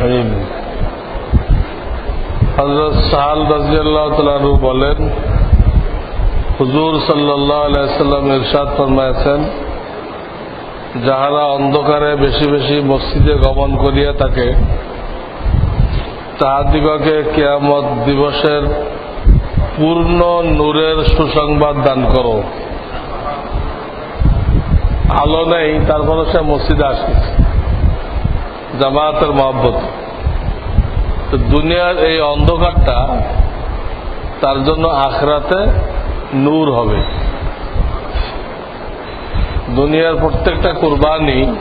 করিম হজরত সাহাল রাজিয়াল্লাহ তালু বলেন, হুজুর সাল্লাহ আলাইসাল্লাম ইরশাদ ফরমাইছেন যাহারা অন্ধকারে বেশি বেশি মসজিদে গমন করিয়া থাকে, তাহাদিগকে কেয়ামত দিবসের পূর্ণ নূরের সুসংবাদ দান করো। আলো নেই তারপরে সে মসজিদে আসতেছে। জামায়াতের মহব্বত। তো দুনিয়ার এই অন্ধকারটা তার জন্য আখরাতে নূর হবে। দুনিয়ার প্রত্যেকটা কোরবানি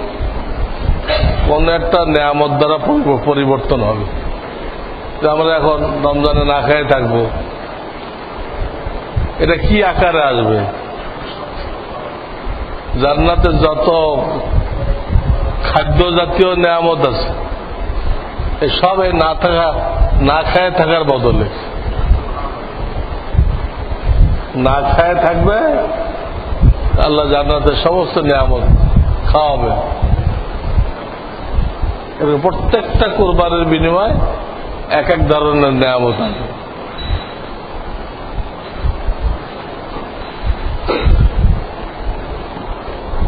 কোন একটা নিয়ামত দ্বারা পরিবর্তন হবে। আমরা এখন রমজানে না খেয়ে থাকব। এটা কি আকারে আসবে? জান্নাতে যত খাদ্য জাতীয় নিয়ামত আছে। এই সব এই না থাকা, না খায় থাকার বদলে। না খায় থাকবে, আল্লাহ জান্নাতের সমস্ত নিয়ামত খাওয়াবে। প্রত্যেকটা কোরবানের বিনিময় এক এক ধরনের নিয়ামত আছে।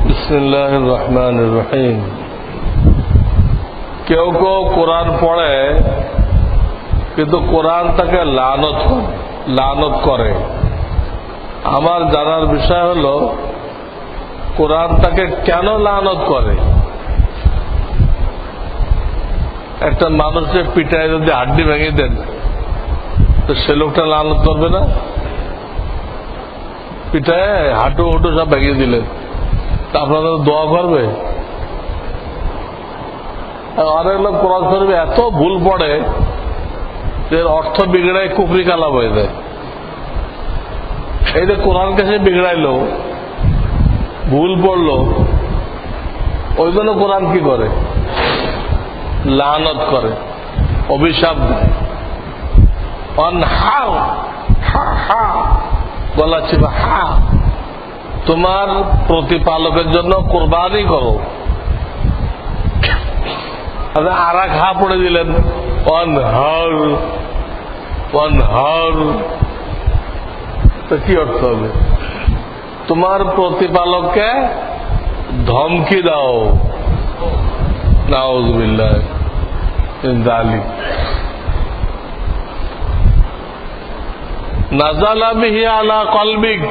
বিসমিল্লাহ রহমান রহিম। কেউ কেউ কোরআন পড়ে, কিন্তু কোরআন তাকে লানত লানত করে। আমার জানার বিষয় হল, কোরআন তাকে কেন লানত করে? একটা মানুষের পিঠায় যদি হাড্ডি ভেঙে দেন, তো সে লোকটা লানত করবে না? পিঠায় হাঁটু হুটু সব ভেঙে দিলেন। তা আপনাদের দোয়া করবে? অনেক লোক কোরআন শরীফে এত ভুল পড়ে যে অর্থ বিগড়ায় কুকরি কালাম হয়ে যায়। এই যে কোরআনকে সে বিগড়াইলো, ভুল পড়ল, ওই জন্য কোরআন কি করে? লানত করে, অভিশাপ হা হা। তোমার প্রতিপালকের জন্য কোরবানি করো। আর হা পড়ে দিলেন অন হর অন হর তো কি অর্থ হবে তোমার প্রতিপালককে ধমকি দাও নাউজবিল্লাহ দালি নাজালা বিহি আলা কলবিক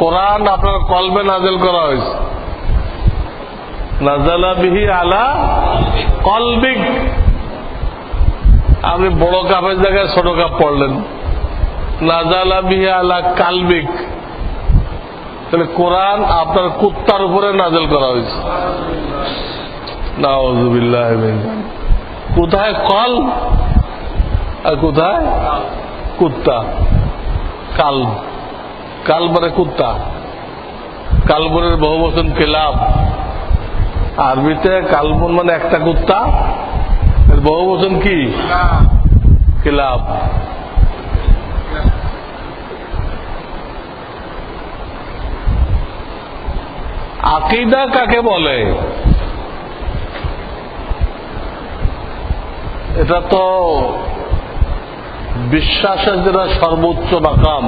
কোরআন আপনার কলবে নাজেল করা হয়েছে আপনি বড় কাপের জায়গায় ছোট কাপ পড়লেন। নাজালা বিহি আলা কালবিক। তাহলে কোরআন আপনার কুত্তার উপরে নাজেল করা হয়েছে। মিন। কোথায় কল? আর কোথায়? কুত্তা। কাল কাল মানে কুত্তা। কালবনের বহু বচন কেলাব আরবিতে কালবন মানে একটা কুত্তা। বহু বচন কি? কেলাব আকিদা কাকে বলে? এটা তো বিশ্বাসের যেটা সর্বোচ্চ মাকাম।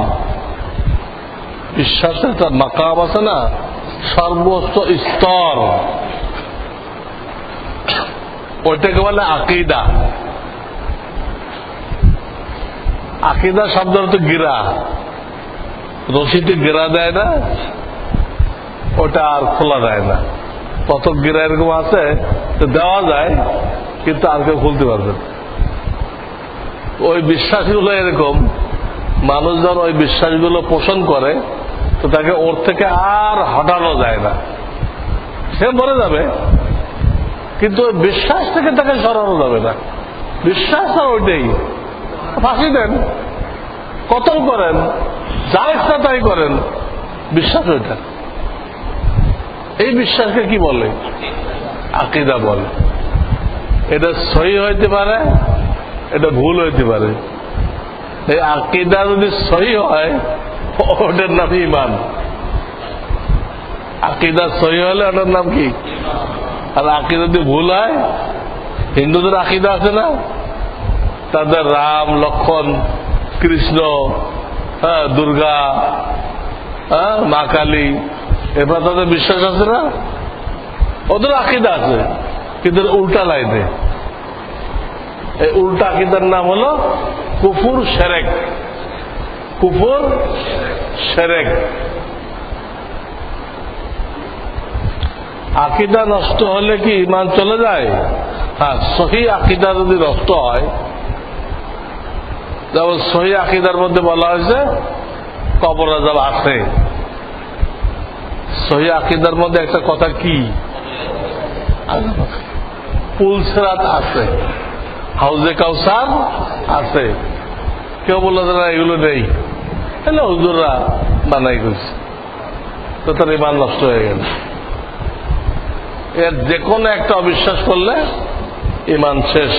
বিশ্বাসের মাকাম আছে না? সর্বোচ্চ স্তর। ওইটাকে বলে আকিদা। আকিদা শব্দ তো গিরা। রশিতে গিরা দেয় না, ওটা আর খোলা যায় না। কত গিরা এরকম আছে, তো দেওয়া যায়, কিন্তু আর কেউ খুলতে পারবে। ওই বিশ্বাসগুলো এরকম, মানুষ যখন ওই বিশ্বাসগুলো পোষণ করে, তো তাকে ওর থেকে আর হটানো যায় না। সে মরে যাবে। কিন্তু বিশ্বাস থেকে তাকে সরানো যাবে না। বিশ্বাস আর ওইটাই। ফাঁসি দেন। কতল করেন। যা ইচ্ছা তাই করেন। বিশ্বাস ওইটা। এই বিশ্বাসকে কি বলে? আকিদা বলে। এটা সহি হইতে পারে, এটা ভুল হইতে পারে। এই আকিদা যদি সহি হয়, ওটার নাম ইমান আকিদা সহি হলে ওটার নাম কি? আর আকিদা যদি ভুল হয়? হিন্দুদের আকিদা আছে না? তাদের রাম, লক্ষণ, কৃষ্ণ হ্যাঁ দুর্গা হ্যাঁ মা কালী, এবার তাদের বিশ্বাস আছে না? ওদের আকিদা আছে, কিন্তু উল্টা লাইনে। এই উল্টা আকিদার নাম হলো কুফুর সেরেক। কুফুর সেরেক। আকিদা নষ্ট হলে কি ইমান চলে যায়? হ্যাঁ সহি আকিদা যদি নষ্ট হয়, যেমন সহি আকিদার মধ্যে বলা হয়েছে, কবর আজাব আছে। সহি আকিদার মধ্যে একটা কথা কি? পুলসেরাত আছে, হাউজে কাউসার আছে। কেউ বলল না, এগুলো নেই। তাহলে হুজুররা বানাই করছে। তো তার ইমান নষ্ট হয়ে গেল। এর যে কোনো একটা অবিশ্বাস করলে ইমান শেষ।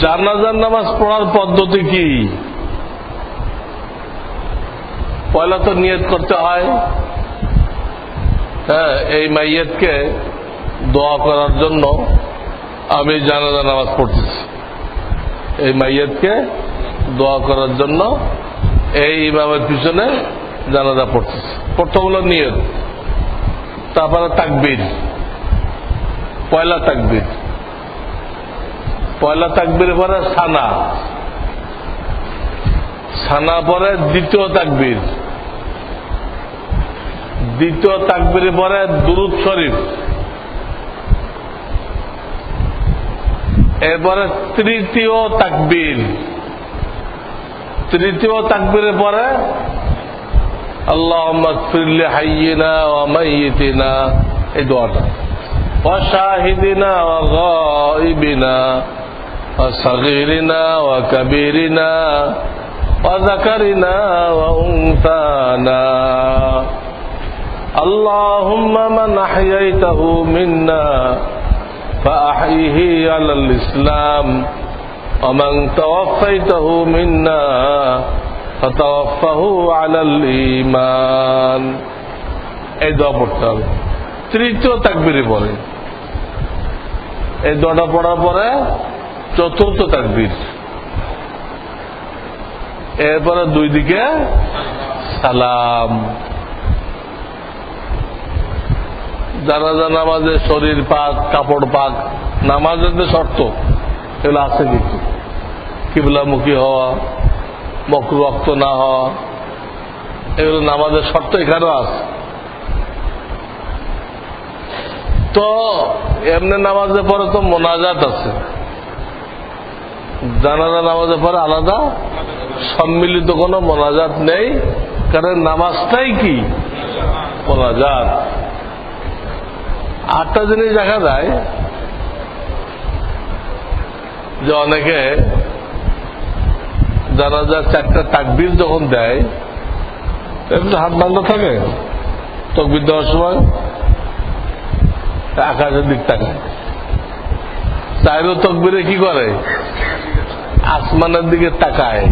জানাজার নামাজ পড়ার পদ্ধতি কি? পয়লা তো নিয়ত করতে হয়। হ্যাঁ এই মাইয়েতকে দোয়া করার জন্য আমি জানাজা নামাজ পড়তেছি। এই মাইয়েতকে দোয়া করার জন্য এই ইমামের পিছনে জানাজা পড়তেছি প্রথম হলো নিয়ত। তারপরে তাকবির। পয়লা তাকবির। পয়লা তাকবির পরে সানা। সানা পরে দ্বিতীয় তাকবির। দ্বিতীয় তাকবির পরে দুরুদ শরীফ। এরপরে তৃতীয় তাকবির। তৃতীয় তাকবিরের পরে اللهم اغفر لحينا وميتنا ادوانا وشاهدنا وغائبنا وصغيرنا وكبيرنا وذكرنا وأنثانا اللهم من أحييته منا فأحيه على الإسلام ومن توفيته منا ফাতাওয়াফাহু আলাল ইমান এই দোয়া পড়তে হবে। তৃতীয় তাকবিরে পরে এই দোয়াটা পড়ার পরে চতুর্থ তাকবির। এরপরে দুই দিকে সালাম। জানাজা নামাজে শরীর পাক, কাপড় পাক, নামাজের যে শর্ত, এগুলো আছে কিন্তু। কিবলামুখী হওয়া মকরু রক্ত না হওয়া। এগুলো নামাজের শর্ত এখানেও আছে। তো এমনি নামাজের পরে তো মোনাজাত আছে। জানাজা নামাজের পরে আলাদা। সম্মিলিত কোনো মোনাজাত নেই। কারণ নামাজটাই কি? মোনাজাত। আটটা জিনিস দেখা যায় যে অনেকে জানাজার চারটা তাকবির যখন দেয় হাত বান্ধা থাকে। তকবির দেওয়ার সময় আকাশের দিক তাকায়। চাইরো তকবিরে কি করে? আসমানের দিকে তাকায়।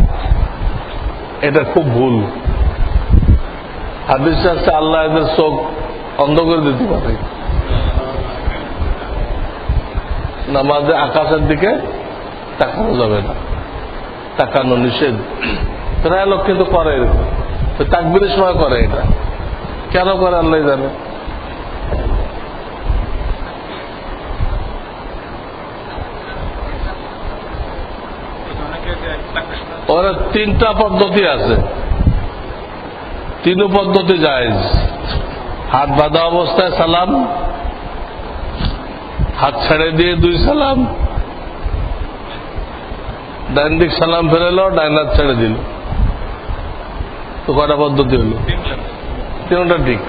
এটা খুব ভুল। হাদিস শাস্ত্রে আল্লাহ এদের চোখ অন্ধ করে দিতে পারে। নামাজে আকাশের দিকে তাকানো যাবে না। তাকানো নিষেধ। প্রায় লোক কিন্তু করে এরকম। তাকবিরের সময় করে এটা। কেন করে আল্লাহ জানে? ওরা তিনটা পদ্ধতি আছে। তিন পদ্ধতি জায়েজ। হাত বাঁধা অবস্থায় সালাম, হাত ছেড়ে দিয়ে দুই সালাম। ডাইন দিক সালাম ফেরালো ডাইন হাত ছেড়ে দিল। তো কটা পদ্ধতি হলো? তিনটা ঠিক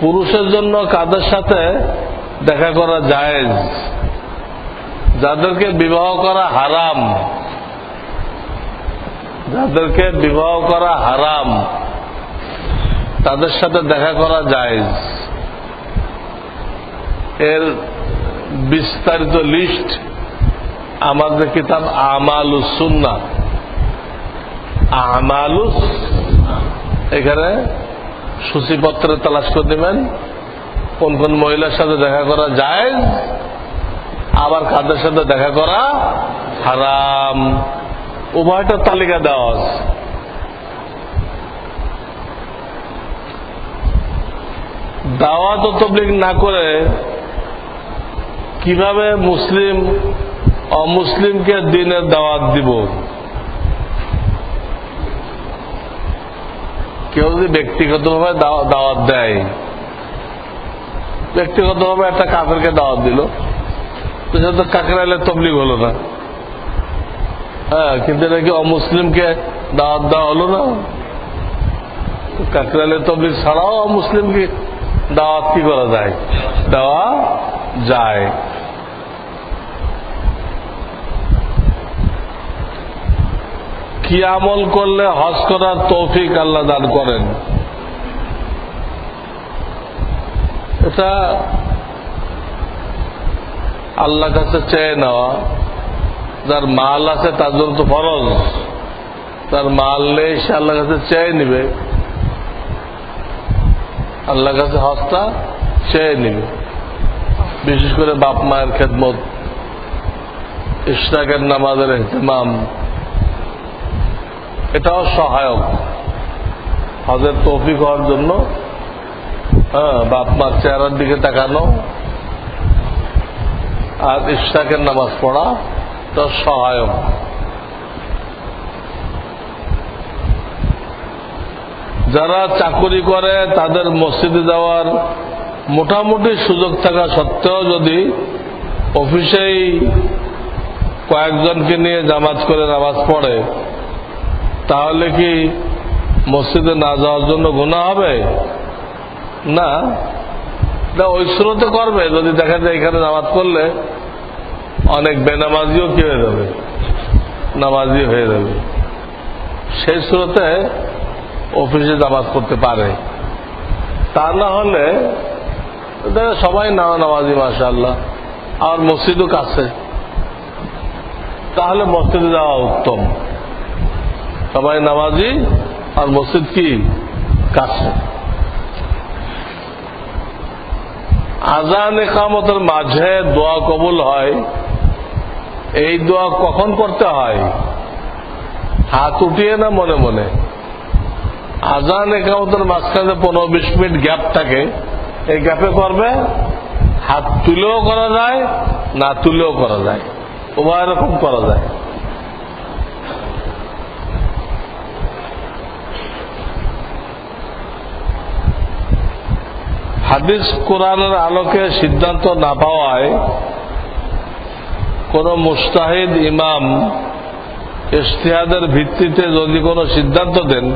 পুরুষের জন্য কাদের সাথে দেখা করা জায়েজ? যাদেরকে বিবাহ করা হারাম। যাদেরকে বিবাহ করা হারাম। তাদের সাথে দেখা করা যায় এর বিস্তারিত লিস্ট আমাদের কিতাব আমাল সুন্না। আমালুস এখানে সূচিপত্রে তালাশ করে দেবেন, কোন কোন মহিলার সাথে দেখা করা যায় আবার কাদের সাথে দেখা করা হারাম। উভয়টা তালিকা দেওয়া আছে। দাওয়াত ও তবলিগ না করে কীভাবে মুসলিম অমুসলিমকে দিনের দাওয়াত দিব? কেউ যদি ব্যক্তিগতভাবে দাওয়াত দেয়, ব্যক্তিগতভাবে একটা কাফেরকে দাওয়াত দিল, তো সেটা তো কাকরাইলে তবলিগ হলো না। হ্যাঁ কিন্তু নাকি অমুসলিমকে দাওয়াত দেওয়া হলো না? কাকরাইলে তবলিগ ছাড়াও অমুসলিমকে দাওয়াত কি করা যায়? দেওয়া যায়। কি আমল করলে হজ করার তৌফিক আল্লাহ দান করেন? এটা আল্লাহ কাছে চেয়ে নেওয়া। যার মাল আছে তার জন্য তো ফরজ। তার মাল নেই, সে আল্লাহ কাছে চেয়ে নিবে। আল্লাহ কাছে হজটা চেয়ে নিবে। বিশেষ করে বাপ মায়ের খেদমত, ইশরাকের নামাজের এহতেমাম, এটাও সহায়ক। হজের তৌফিক হওয়ার জন্য হ্যাঁ বাপ মার চেহারার দিকে তাকানো আর ইশরাকের নামাজ পড়া, এটা সহায়ক। যারা চাকরি করে তাদের মসজিদে যাওয়ার মোটামুটি সুযোগ থাকা সত্ত্বেও যদি অফিসেই কয়েকজনকে নিয়ে জামাত করে নামাজ পড়ে, তাহলে কি মসজিদে না যাওয়ার জন্য গুণা হবে? না, ওই স্রোতে করবে। যদি দেখা যায় এখানে নামাজ পড়লে অনেক বেনামাজিও কি হয়ে যাবে? নামাজি হয়ে যাবে। সেই স্রোতে অফিসে জামাত করতে পারে। তা না হলে সবাই না নামাজি মাশাল্লাহ আর মসজিদও কাছে। তাহলে মসজিদে যাওয়া উত্তম। সবাই নামাজি আর মসজিদ কি? কাছে। আজান একামতের মাঝে দোয়া কবুল হয়। এই দোয়া কখন করতে হয়? হাত উঠিয়ে না মনে মনে? আজান একামতের মাঝখানে পনেরো বিশ মিনিট গ্যাপ থাকে। এই গ্যাপে করবে হাত তুলেও করা যায়, না তুলেও করা যায়। উভয় রকম করা যায়। হাদিস কোরআনের আলোকে সিদ্ধান্ত না পাওয়ায় কোন মুস্তাহিদ ইমাম ইশতেহাদের ভিত্তিতে যদি কোনো সিদ্ধান্ত দেন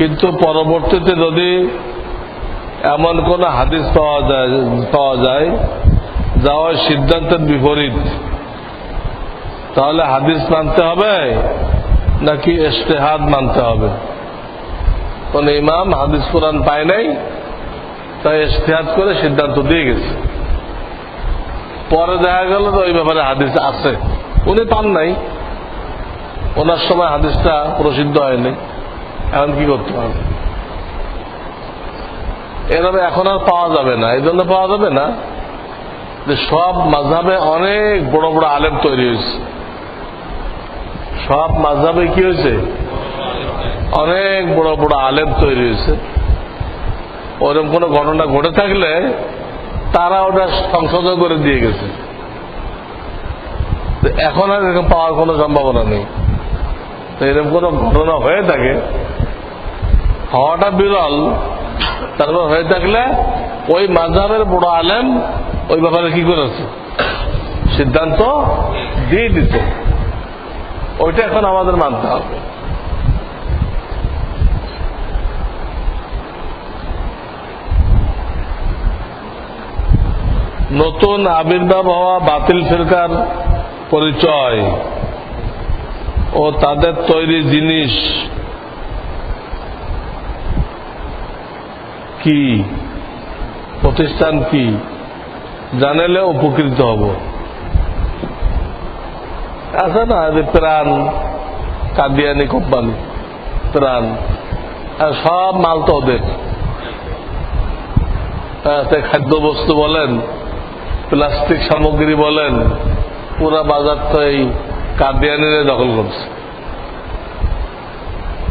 কিন্তু পরবর্তীতে যদি এমন কোন হাদিস পাওয়া যায় পাওয়া যায় যা ওই সিদ্ধান্তের বিপরীত, তাহলে হাদিস মানতে হবে নাকি ইশতেহাদ মানতে হবে? কোন ইমাম হাদিস কোরআন পায় নাই, তাই ইশতেহাদ করে সিদ্ধান্ত দিয়ে গেছে। পরে দেখা গেল তো ওই ব্যাপারে হাদিস আছে, উনি পান নাই। ওনার সময় হাদিসটা প্রসিদ্ধ হয়নি। এখন কি করতে হবে? এভাবে এখন আর পাওয়া যাবে না। এই জন্য পাওয়া যাবে না। যে সব মাঝাবে অনেক বড় বড় আলেম তৈরি হয়েছে। সব মাঝাবে কি হয়েছে? অনেক বড় বড় আলেম তৈরি হয়েছে। ওরকম কোন ঘটনা ঘটে থাকলে তারা ওটা সংশোধন করে দিয়ে গেছে। এখন আর এরকম পাওয়ার কোনো সম্ভাবনা নেই। তো এরকম কোন ঘটনা হয়ে থাকে হওয়াটা বিরল। তারপর হয়ে থাকলে ওই মাঝাবের বড় আলেম ওই ব্যাপারে কি করেছে? সিদ্ধান্ত দিয়ে দিত। ওইটা এখন আমাদের মানতে হবে। নতুন আবির্ভাব হওয়া বাতিল ফিরকার পরিচয় ও তাদের তৈরি জিনিস কি? প্রতিষ্ঠান কি? জানালে উপকৃত হব। আছে না যে প্রাণ কাদিয়ানি কোম্পানি আর সব মাল তো ওদের। হ্যাঁ, খাদ্যবস্তু বলেন প্লাস্টিক সামগ্রী বলেন পুরা বাজার তো এই কাদিয়ানিরে দখল করছে।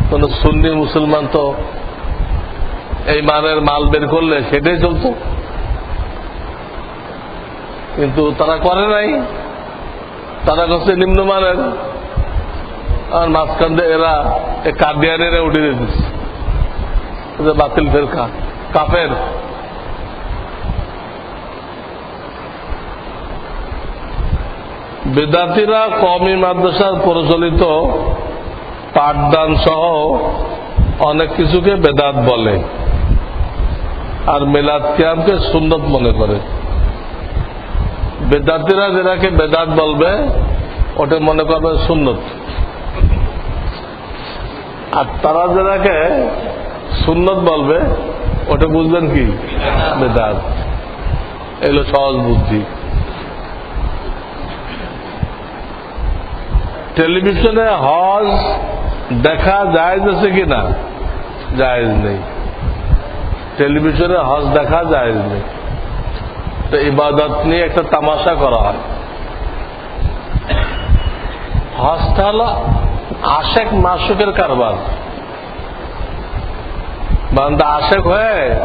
কোন সুন্নি মুসলমান তো এই মানের মাল বের করলে সেটাই চলতো। কিন্তু তারা করে নাই। তারা করছে নিম্নমানের আর মাঝখান দিয়ে এরা এই কাদিয়ানিরা দিচ্ছে ওদের বাতিল ফেরকা, কাফের। বেদাতিরা কমি মাদ্রাসার প্রচলিত পাঠদান সহ অনেক কিছুকে বেদাত বলে। আর মেলাদ কিয়ামকে সুন্নত মনে করে। বেদাতিরা যেটাকে বেদাত বলবে, ওটা মনে করবে সুন্নত। আর তারা যেটাকে সুন্নত বলবে, ওটা বুঝবেন কি? বেদাত। এগুলো সহজ বুদ্ধি। টেলিভিশনে হজ দেখা জায়েজ আছে কিনা? জায়েজ নেই। টেলিভিশনে হজ দেখা নেই তো ইবাদত নিয়ে একটা তামাশা করা হয়। হজটা হলো আশেক মাসুকের কারবার। বান্দা আশেক হয়ে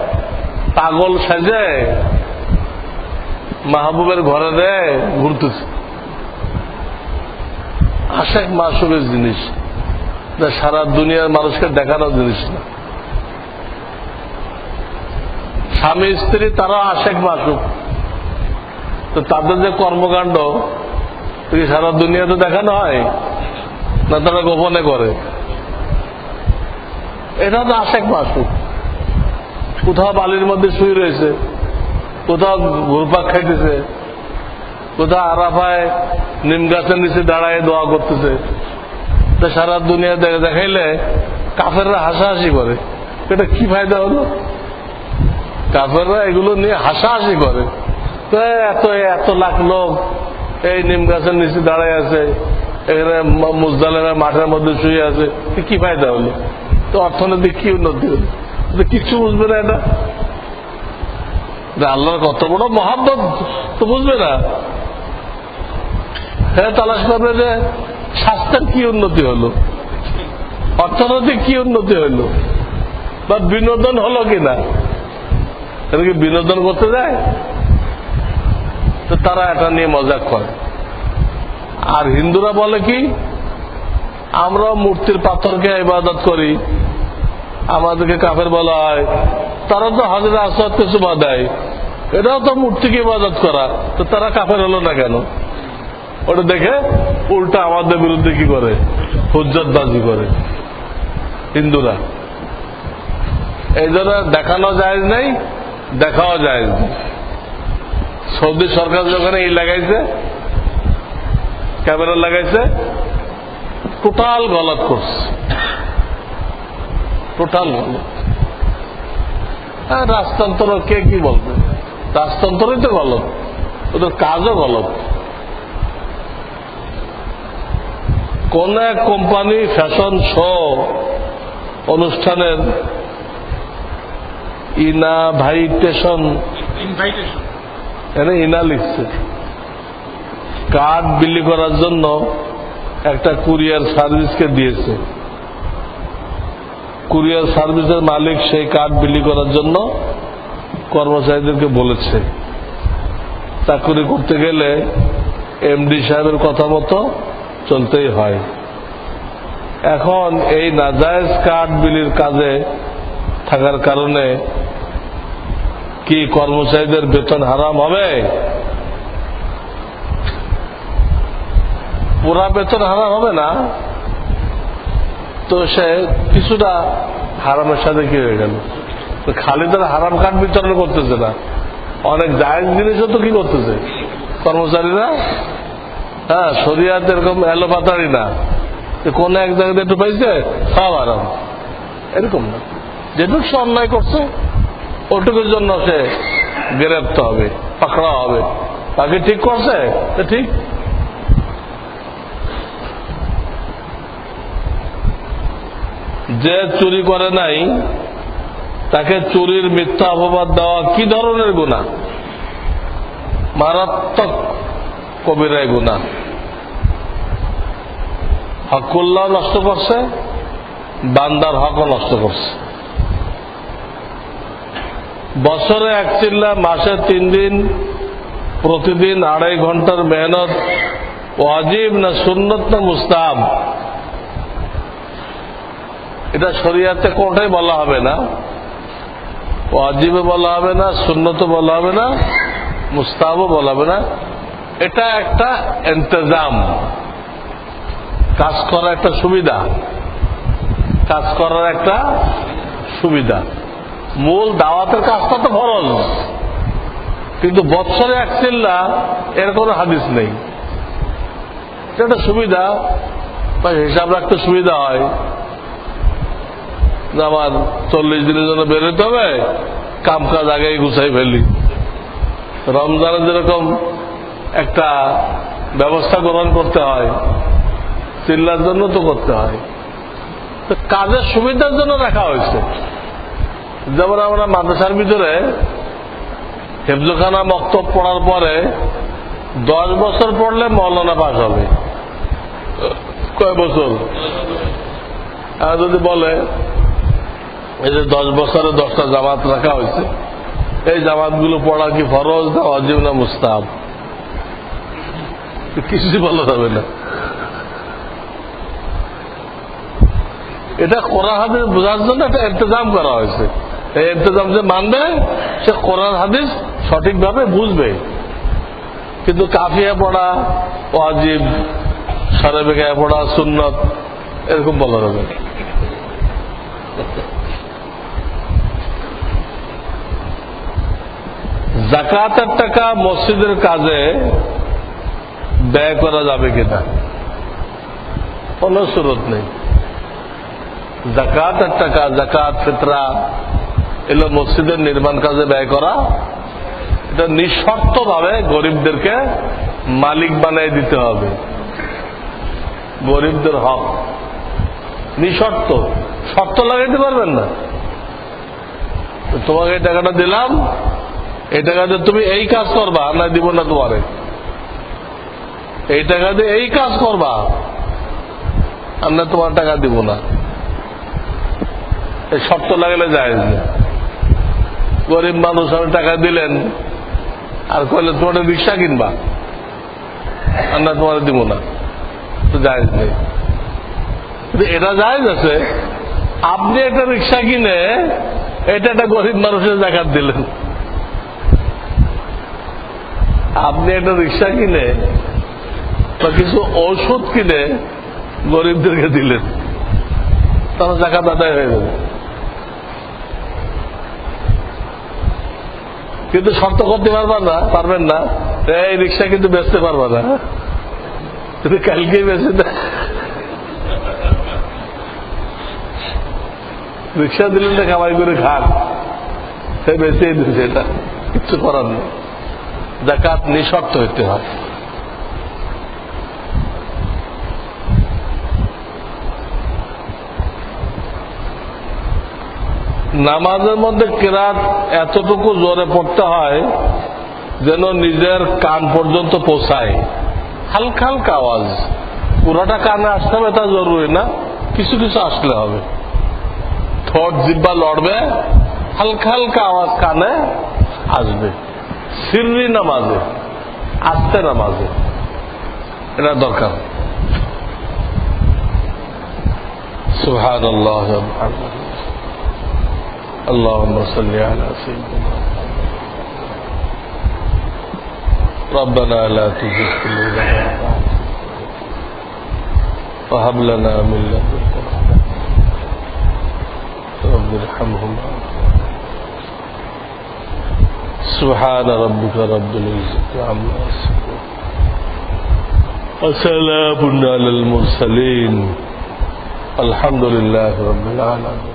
পাগল সাজে মাহবুবের ঘরে দেয় ঘুরতেছে। আশেক মাসুকের জিনিস। সারা দুনিয়ার মানুষকে দেখানোর জিনিস না। স্বামী স্ত্রী তারা আশেক বাসুক। তো তাদের যে কর্মকাণ্ড সারা দুনিয়াতে দেখানো হয়? না তারা গোপনে করে? এটা তো আশেক মাসুক কোথাও বালির মধ্যে শুয়ে রয়েছে, কোথাও ঘুরপাক খাইতেছে, কোথাও আরাফায় নিম গাছের নিচে দাঁড়ায় দোয়া করতেছে। তো সারা দুনিয়া দেখাইলে কাফেররা হাসাহাসি করে। এটা কি ফায়দা হলো? কাফেররা এগুলো নিয়ে হাসাহাসি করে। তো এত এত লাখ লোক এই নিম গাছের নিচে দাঁড়ায় আছে, এখানে মুজদালেরা মাঠের মধ্যে শুয়ে আছে। কি ফায়দা হলো? তো অর্থনৈতিক কি উন্নতি হলো? কিচ্ছু বুঝবে না এটা আল্লাহর কত বড় মহাব্বত, তো বুঝবে না। হ্যাঁ তালাশ করবে যে স্বাস্থ্যের কি উন্নতি হলো? অর্থনৈতিক কি উন্নতি হলো? বা বিনোদন হলো কিনা? এটা কি বিনোদন করতে যায়? তো তারা এটা নিয়ে মজাক করে। আর হিন্দুরা বলে কি আমরা মূর্তির পাথরকে ইবাদত করি। আমাদেরকে কাফের বলা হয়, তারা তো হাজরা আসাদকে সুবা দেয়। এটাও তো মূর্তিকে ইবাদত করা। তো তারা কাফের হলো না কেন? ওটা দেখে উল্টা আমাদের বিরুদ্ধে কি করে? হুজ্জতবাজি করে হিন্দুরা। এই জন্য দেখানো যায় নেই দেখাও যায়। সৌদি সরকার যখন এই লাগাইছে, ক্যামেরা লাগাইছে, টোটাল গলত করছে। টোটাল গলত। হ্যাঁ রাজতন্ত্র কে কি বলবে? রাজতন্ত্রই তো গলত। ওদের কাজও গলত। কোন এক কোম্পানি ফ্যাশন শো অনুষ্ঠানের ইনাভাইটেশন ইনভাইটেশন এনে ইনা লিখছে। কার্ড বিলি করার জন্য একটা কুরিয়ার সার্ভিসকে দিয়েছে। কুরিয়ার সার্ভিসের মালিক সেই কার্ড বিলি করার জন্য কর্মচারীদেরকে বলেছে। চাকরি করতে গেলে এমডি সাহেবের কথা মতো চলতেই হয়। এখন এই নাজায়েজ কার্ড বিলির কাজে থাকার কারণে কি কর্মচারীদের বেতন হারাম হবে? পুরা বেতন হারাম হবে না। তো সে কিছুটা হারামের সাথে কি হয়ে গেল? খালি তারা হারাম কার্ড বিতরণ করতেছে না। অনেক জায়েজ জিনিসও তো কি করতেছে? কর্মচারীরা? হ্যাঁ শরিয়াত এরকম এলোপাতারি না। কোন এক জায়গাতে একটু পাইছে সব আরাম এরকম না। যেটুকু সে অন্যায় করছে, ওটুকুর জন্য সে গ্রেপ্ত হবে, পাকড়া হবে। তাকে ঠিক করছে? ঠিক? যে চুরি করে নাই, তাকে চুরির মিথ্যা অপবাদ দেওয়া কি ধরনের গুণা মারাত্মক কবিরায় গুণা হকুল্লাহ নষ্ট করছে, বান্দার হকও নষ্ট করছে। বছরে এক চিল্লা, মাসে তিন দিন, প্রতিদিন আড়াই ঘণ্টার মেহনত, ওয়াজিব না সুন্নত না মুস্তাব এটা শরিয়াতে কোনটাই বলা হবে না। ওয়াজিবে বলা হবে না সুন্নত বলা হবে না মুস্তাবও বলা হবে না। এটা একটা ইন্তজাম। কাজ করার একটা সুবিধা। কাজ করার একটা সুবিধা। মূল দাওয়াতের কাজটা তো ফরজ। কিন্তু বৎসরে এক চিল্লা এর কোনো হাদিস নেই। এটা সুবিধা, বা হিসাব রাখতে সুবিধা হয়। আমার চল্লিশ দিনের জন্য বেরোতে হবে কাম কাজ আগেই গুছাই ফেলি। রমজানের যেরকম একটা ব্যবস্থা গ্রহণ করতে হয় চিল্লার জন্য তো করতে হয়। তো কাজের সুবিধার জন্য রাখা হয়েছে। যেমন আমরা মাদ্রাসার ভিতরে হেফজখানা বক্তব্য পড়ার পরে দশ বছর পড়লে মৌলানা পাস হবে। কয় বছর? আর যদি বলে, এই যে দশ বছরে দশটা জামাত রাখা হয়েছে, এই জামাতগুলো পড়া কি ফরজ না অজিব না মুস্তাব কিছু বলা যাবে না। এটা করা হাদিস বোঝার জন্য একটা ইন্তজাম করা হয়েছে। ইন্তজাম যে মানবে, সে কোরআন, হাদিস সঠিকভাবে বুঝবে। কিন্তু কাফিয়া পড়া, ওয়াজিব সারে বেগায় পড়া, সুন্নত, এরকম বলা যাবে জাকাতের টাকা মসজিদের কাজে ব্যয় করা যাবে কিনা? কোন সুরত নেই। জাকাতের টাকা, জাকাত ফিতরা এগুলো মসজিদের নির্মাণ কাজে ব্যয় করা। এটা নিঃশর্ত ভাবে গরিবদেরকে মালিক বানিয়ে দিতে হবে। গরিবদের হক। নিঃশর্ত। শর্ত লাগাইতে পারবেন না। তোমাকে এই টাকাটা দিলাম। এই টাকা দিয়ে তুমি এই কাজ করবা, না দিব না তোমারে। এই টাকা দিয়ে এই কাজ করবা না তোমার টাকা দিব না। শর্ত লাগালে যায় গরিব মানুষ আমি টাকা দিলেন, আর কইলে তোমার রিক্সা কিনবা। না তোমার দিব না। তো জায়জ নেই। এটা জায়জ আছে, আপনি একটা রিক্সা কিনে এটা একটা গরিব মানুষের জাকাত দিলেন। আপনি একটা রিক্সা কিনে বা কিছু ঔষধ কিনে গরিবদেরকে দিলেন, তাহলে জাকাত আদায় হয়ে যাবে। কিন্তু শর্ত করতে পারবা না, পারবেন না। এই রিক্সা কিন্তু বেচতে পারবা না। তুমি কালকে বেঁচে না রিক্সা দিলেন না, কামাই করে খান। সে বেঁচেই দিচ্ছে এটা। কিচ্ছু করার নেই। জাকাত নিঃশর্ত হইতে হয়। নামাজের মধ্যে কেরাত এতটুকু জোরে পড়তে হয় যেন নিজের কান পর্যন্ত পৌঁছায়। হালকা হালকা আওয়াজ। পুরোটা কানে আসতে হবে, তা জরুরি না। কিছু কিছু আসলে হবে। ঠোঁট জিব্বা লড়বে, হালকা হালকা আওয়াজ কানে আসবে। সিররি নামাজে, আসতে নামাজে। এটা দরকার। সুহান اللهم صل على سيدنا ربنا لا تزغ قلوبنا وهب لنا من لدنك رب ارحمهما. سبحان ربك رب العزة عما يصفون. وسلام على المرسلين. الحمد لله رب العالمين.